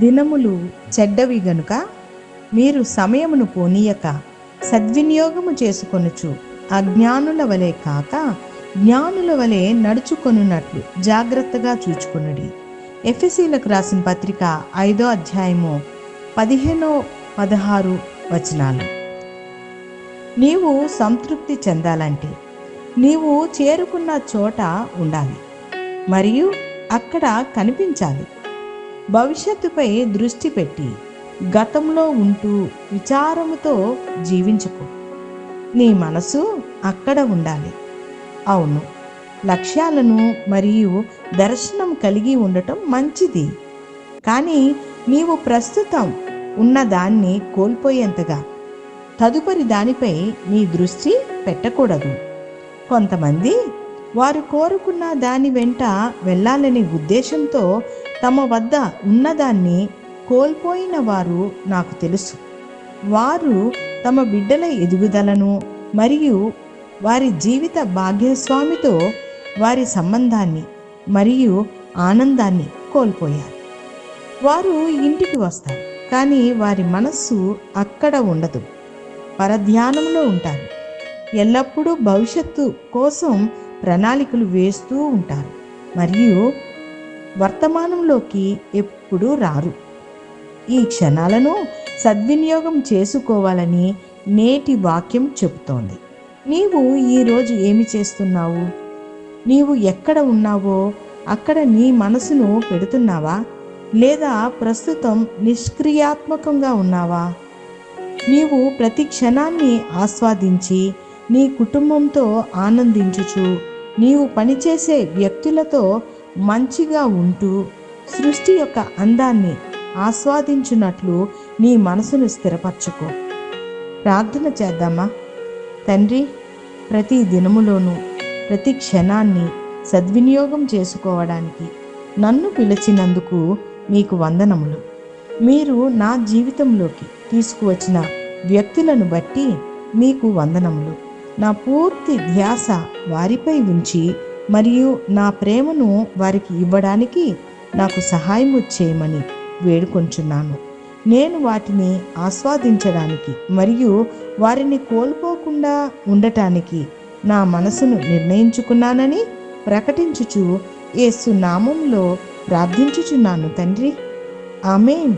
దినములు చెడ్డవి గనుక మీరు సమయమును పోనీయక సద్వినియోగము చేసుకొనుచు అజ్ఞానుల వలె కాక జ్ఞానుల వలె నడుచుకొనున్నట్లు జాగ్రత్తగా చూచుకొనుడి. ఎఫ్ఎసీలకు రాసిన పత్రిక ఐదో అధ్యాయము పదిహేనో పదహారు వచనాలు. నీవు సంతృప్తి చెందాలంటే నీవు చేరుకున్న చోట ఉండాలి మరియు అక్కడ కనిపించాలి. భవిష్యత్తుపై దృష్టి పెట్టి గతంలో ఉంటూ విచారముతో జీవించుకో. నీ మనసు అక్కడ ఉండాలి. అవును లక్ష్యాలను మరియు దర్శనం కలిగి ఉండటం మంచిది. కానీ నీవు ప్రస్తుతం ఉన్నదాన్ని కోల్పోయేంతగా. తదుపరి దానిపై నీ దృష్టి పెట్టకూడదు. కొంతమంది వారు కోరుకున్న దాని వెంట వెళ్ళాలనే ఉద్దేశంతో తమ వద్ద ఉన్నదాన్ని కోల్పోయిన వారు నాకు తెలుసు. వారు తమ బిడ్డల ఎదుగుదలను మరియు వారి జీవిత భాగ్యస్వామితో వారి సంబంధాన్ని మరియు ఆనందాన్ని కోల్పోయారు. వారు ఇంటికి వస్తారు. కానీ వారి మనస్సు అక్కడ ఉండదు. పరధ్యానంలో ఉంటారు. ఎల్లప్పుడూ భవిష్యత్తు కోసం ప్రణాళికలు వేస్తూ ఉంటారు. మరియు వర్తమానంలోకి ఎప్పుడూ రారు. ఈ క్షణాలను సద్వినియోగం చేసుకోవాలని నేటి వాక్యం చెబుతోంది. నీవు ఈరోజు ఏమి చేస్తున్నావు? నీవు ఎక్కడ ఉన్నావో అక్కడ నీ మనసును పెడుతున్నావా? లేదా ప్రస్తుతం నిష్క్రియాత్మకంగా ఉన్నావా? నీవు ప్రతి క్షణాన్ని ఆస్వాదించి నీ కుటుంబంతో ఆనందించుచు నీవు పనిచేసే వ్యక్తులతో మంచిగా ఉంటూ సృష్టి యొక్క అందాన్ని ఆస్వాదించున్నట్లు నీ మనసును స్థిరపరచుకో. ప్రార్థన చేద్దామా? తండ్రి ప్రతి దినములోనూ ప్రతి క్షణాన్ని సద్వినియోగం చేసుకోవడానికి నన్ను పిలిచినందుకు మీకు వందనములు. మీరు నా జీవితంలోకి తీసుకువచ్చిన వ్యక్తులను బట్టి మీకు వందనములు. నా పూర్తి ధ్యాస వారిపై ఉంచి మరియు నా ప్రేమను వారికి ఇవ్వడానికి నాకు సహాయము చేయమని వేడుకొంచున్నాను. నేను వాటిని ఆస్వాదించడానికి మరియు వారిని కోల్పోకుండా ఉండటానికి నా మనసును నిర్ణయించుకున్నానని ప్రకటించుచు ఏ నామంలో ప్రార్థించుచున్నాను తండ్రి. ఆమెన్.